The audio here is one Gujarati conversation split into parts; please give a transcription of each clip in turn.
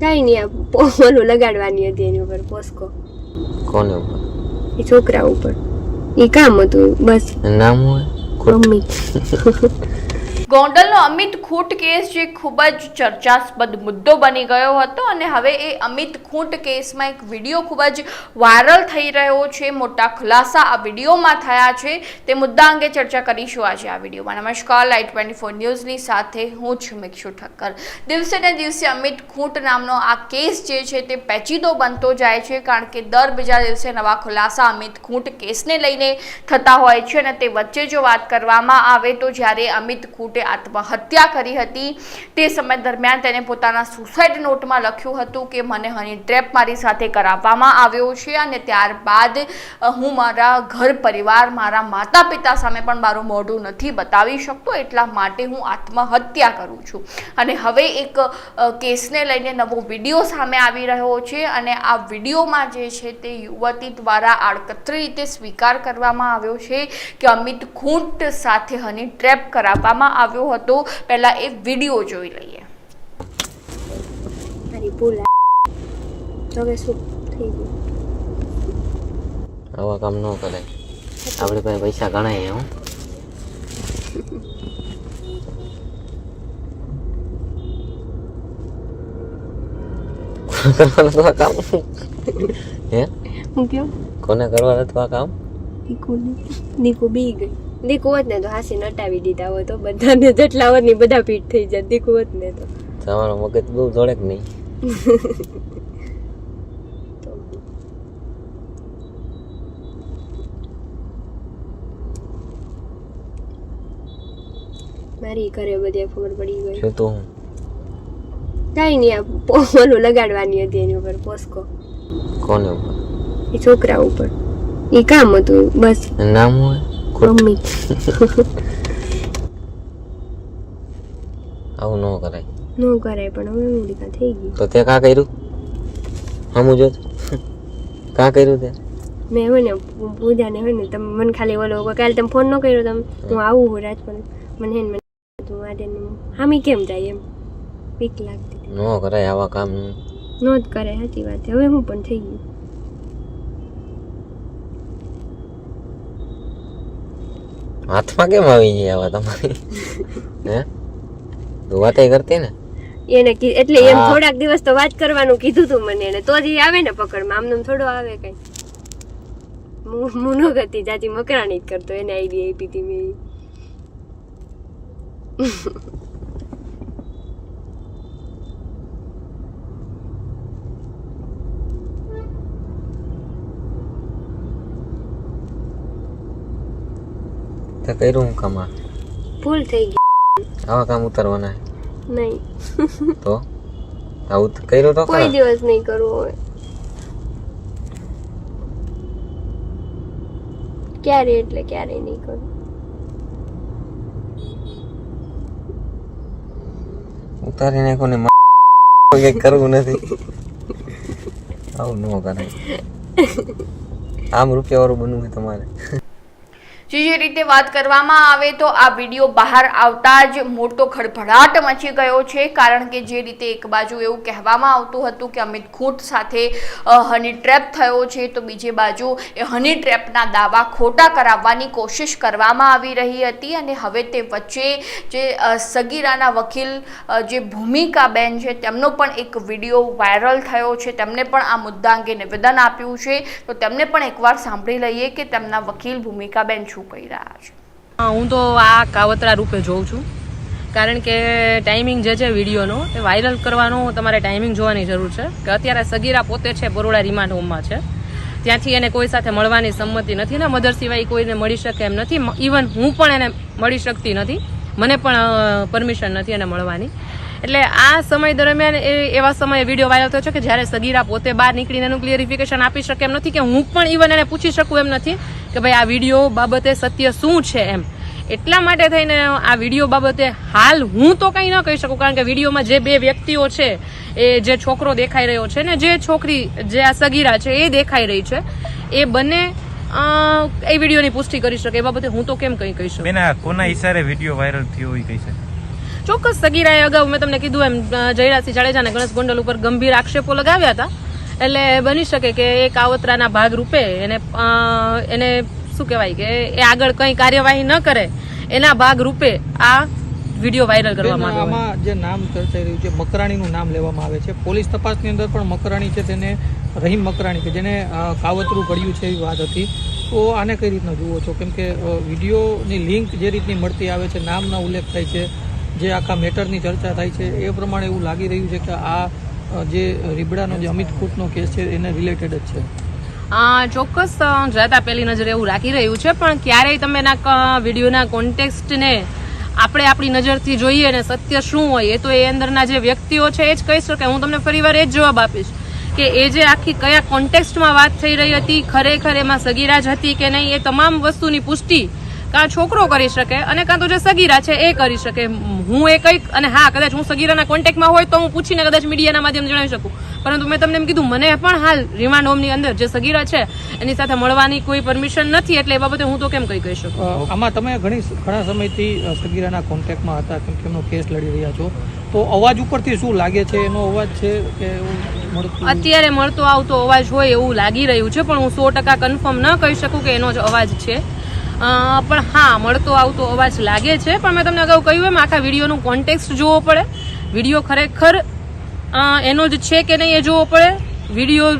કાંઈ નહીં ઓલું લગાડવાની હતી એની ઉપર પોસ્કો. કોને ઉપર? એ છોકરા ઉપર. એ કામ હતું બસ. નામ હોય? મમ્મી. ગોંડલનો અમિત ખૂંટ કેસ જે ખૂબ જ ચર્ચાસ્પદ મુદ્દો બની ગયો હતો અને હવે એ અમિત ખૂંટ કેસમાં એક વીડિયો ખૂબ જ વાયરલ થઈ રહ્યો છે. મોટા ખુલાસા આ વિડીયોમાં થયા છે. તે મુદ્દા અંગે ચર્ચા કરીશું આજે આ વિડીયોમાં. નમસ્કાર લાઈટ ટ્વેન્ટી ફોર ન્યૂઝની સાથે હું છું મિક્ષુ ઠક્કર. દિવસે ને દિવસે અમિત ખૂંટ નામનો આ કેસ જે છે તે પેચીદો બનતો જાય છે, કારણ કે દર બીજા દિવસે નવા ખુલાસા અમિત ખૂંટ કેસને લઈને થતા હોય છે અને તે વચ્ચે જો વાત કરવામાં આવે તો જ્યારે અમિત ખૂંટે આત્મહત્યા કરી હતી. તે સમય દરમિયાન તેને પોતાના સુસાઇડ નોટમાં લખ્યું હતું કે, મને હની ટ્રેપ મારી સાથે કરાવવામાં આવ્યો છે અને ત્યારબાદ હું મારા ઘર પરિવાર, મારા માતા પિતા સામે પણ મારું મોઢું નથી બતાવી શકતો, એટલા માટે હું આત્મહત્યા કરું છું. અને હવે એક કેસને લઈને નવો વીડિયો સામે આવી રહ્યો છે અને આ વિડીયોમાં જે છે તે યુવતી દ્વારા આડકતરી રીતે સ્વીકાર કરવામાં આવ્યો છે કે, અમિત ખૂંટ સાથે હની ટ્રેપ કરાવવામાં આવ્યો હતો પહેલા એ વીડિયો જોઈ લઈએ. મારી ભૂલ તો હવે શું થઈ ગયું? આવા કામ ન કરે. આપણે પાસે પૈસા ગણાય હું કરવાનું તો આ કામ? હે? કોને કરવાનું તો આ કામ? નીકુ દીકુ બી ગઈ. દીકુ હોત ને તો હાસી નટાવી દીધા હોય તો બધાને જેટલા હોત ને બધા પીઠ થઈ જાય દીકુ હોત ને તો. તમારો મગજ બહુ જોડે કે નહીં. મારી ઘરે બધે ખબર પડી ગઈ. શું તો? હું કાંઈ નહીં આ ઓલું લગાડવાની હતી એની ઉપર પોસ્કો. કોને ઉપર? એ છોકરા ઉપર. એ કામ હતું બસ. નામ હોય? મમ્મી આવું ન કરાય. ન કરાય પણ હવે દીકા થઈ ગયું. તો તે કા કર્યું? હમું જો કા કર્યું તે? મેં હોય ને પૂજાને હોય ને તમે મને ખાલી ઓલો કાલે તમે ફોન ન કર્યો તમે. હું આવું હું રાજપુર. મને હે મને તું આજે હામી કેમ જાય એમ? બીક લાગતી. ન કરાય આવા કામ ન જ કરે સાચી વાત હવે હું પણ થઈ ગયું. હાથમાં કેમ આવી જાય આવા તમારી? હે? તું વાતે કરતી ને? એને એટલે એમ થોડાક દિવસ તો વાત કરવાનું કીધું તું મને એને. તો જ આવે ને પકડમાં. આમનું થોડો આવે કઈ. હું હું ન મકરાણી જ કરતો. એને આઈડિયા આપી હતી મેં. તે કર્યું હું કામ આ? ભૂલ થઈ ગઈ. આવા કામ ઉતારવાના નહીં. તો? આવું કર્યું તો કોઈ દિવસ નહીં કરવું હોય ક્યારે એટલે ક્યારે નહીં કરું. ઉતારી નાખો ને કઈ કરવું નથી. આવું ન કરાય આમ રૂપિયા વાળું બનવું તમારે. જે જે રીતે વાત કરવામાં આવે તો આ વીડિયો બહાર આવતા જ મોટો ખળભળાટ મચી ગયો છે. કારણ કે જે રીતે એક બાજુ એવું કહેવામાં આવતું હતું કે અમિત ખૂટ સાથે હની ટ્રેપ થયો છે, તો બીજી બાજુ એ હની ટ્રેપના દાવા ખોટા કરાવવાની કોશિશ કરવામાં આવી રહી હતી અને હવે તે વચ્ચે જે સગીરાના વકીલ જે ભૂમિકાબેન છે, તેમનો પણ એક વીડિયો વાયરલ થયો છે. તેમને પણ આ મુદ્દા અંગે નિવેદન આપ્યું છે. તો તેમને પણ એકવાર સાંભળી લઈએ કે તેમના વકીલ ભૂમિકાબેન શું રહ્યા છે. હું તો આ કાવતરા રૂપે જોઉં છું. કારણ કે ટાઈમિંગ જે છે વિડીયોનો, એ વાયરલ કરવાનો તમારે ટાઈમિંગ જોવાની જરૂર છે. કે અત્યારે સગીરા પોતે છે બરોડા રિમાન્ડ હોમમાં છે. ત્યાંથી એને કોઈ સાથે મળવાની સંમતિ નથી. ને, મધર સિવાય કોઈને મળી શકે એમ નથી. ઇવન હું પણ એને મળી શકતી નથી. મને પણ પરમિશન નથી એને મળવાની. એટલે આ સમય દરમિયાન એ, એવા સમયે વીડિયો વાયરલ થયો છે કે જ્યારે સગીરા પોતે બહાર નીકળીને એનું ક્લિયરિફિકેશન આપી શકે એમ નથી કે હું પણ ઇવન એને પૂછી શકું એમ નથી. કે ભાઈ આ વીડિયો બાબતે સત્ય શું છે એમ. એટલા માટે થઈને આ વીડિયો બાબતે હાલ હું તો કંઈ ન કહી શકું કારણ કે વિડીયોમાં જે બે વ્યક્તિઓ છે એ જે છોકરો દેખાઈ રહ્યો છે ને જે છોકરી જે આ સગીરા છે એ દેખાઈ રહી છે એ બંને એ વિડીયોની પુષ્ટિ કરી શકે. એ બાબતે હું તો કેમ કંઈ કહી શકું? બેન કોના ઈશારે વીડિયો વાયરલ થયો હોય કહી છે? ચોક્કસ સગીરાએ અગાઉ મેં તમને કીધું એમ જયરાજસિંહ જાડેજાને ગણેશ ગોંડલ ઉપર ગંભીર આક્ષેપો લગાવ્યા હતા. એટલે બની શકે કે એ કાવતરાના ભાગ રૂપે એને એને શું કહેવાય કે એ આગળ કંઈ કાર્યવાહી ન કરે એના ભાગ રૂપે આ વીડિયો વાયરલ કરવામાં આવ્યો આમાં જે નામ ચર્ચાઈ રહ્યું છે મકરાણીનું નામ લેવામાં આવે છે. પોલીસ તપાસની અંદર પણ મકરાણી છે તેને રહીમ મકરાણી કે જેને કાવતરું ઘડ્યું છે એવી વાત હતી. તો આને કઈ રીતના જુઓ છો? કેમ કે વિડીયોની લિંક જે રીતની મળતી આવે છે નામના ઉલ્લેખ થાય છે જે આખા મેટરની ચર્ચા થાય છે એ પ્રમાણે એવું લાગી રહ્યું છે કે આ જે રીબડાનો જે અમિત કૂટનો કેસ છે, એને રિલેટેડ જ છે. આ ચોક્કસ જતા પહેલી નજરે એવું રાખી રહ્યું છે, પણ ક્યારેય તમે એના વિડીયોના કોન્ટેક્સ્ટને આપણે આપણી નજરથી જોઈએ ને સત્ય શું હોય, એ તો એ અંદરના જે વ્યક્તિઓ છે, એ જ કહી શકે. હું તમને ફરીવાર એ જ જવાબ આપીશ કે એ જે આખી કયા કોન્ટેક્સ્ટમાં વાત થઈ રહી હતી, ખરેખર એમાં સગીરાજ હતી કે નહીં, એ તમામ વસ્તુની પુષ્ટિ કાં છોકરો કરી શકે અને કાં તો જે સગીરા છે એ કરી શકે. હું એ કંઈક અને હા કદાચ હું સગીરાના કોન્ટેક્ટમાં હોય તો હું પૂછીને કદાચ મીડિયાના માધ્યમ જણાવી શકું. પરંતુ મેં તમને એમ કીધું મને પણ હાલ રિમાન્ડ હોમની અંદર જે સગીરા છે એની સાથે મળવાની કોઈ પરમિશન નથી એટલે એ બાબતે હું તો કેમ કંઈ કહી શકું? આમાં તમે ઘણી ઘણા સમયથી સગીરાના કોન્ટેક્ટમાં હતા કેમ કે એમનો કેસ લડી રહ્યા છો. તો અવાજ ઉપરથી શું લાગે છે? એનો અવાજ છે કે અત્યારે મળતો આવતો અવાજ હોય એવું લાગી રહ્યું છે પણ હું સો ટકા કન્ફર્મ ન કહી શકું કે એનો જ અવાજ છે. પણ હા મળતો આવતો અવાજ લાગે છે. પણ મેં તમને અગાઉ કહ્યું એમ આખા વિડીયોનું કોન્ટેક્સ્ટ જોવો પડે. વીડિયો ખરેખર એનો જ છે કે નહીં એ જોવો પડે? વીડિયો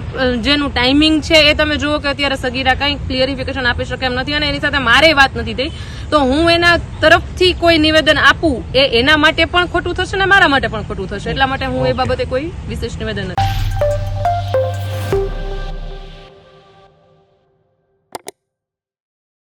જેનું ટાઈમિંગ છે એ તમે જુઓ કે અત્યારે સગીરા કંઈ ક્લિયરિફિકેશન આપી શકે એમ નથી અને એની સાથે મારે વાત નથી થઈ. તો હું એના તરફથી કોઈ નિવેદન આપું એ એના માટે પણ ખોટું થશે ને મારા માટે પણ ખોટું થશે. એટલા માટે હું એ બાબતે કોઈ વિશેષ નિવેદન નથી.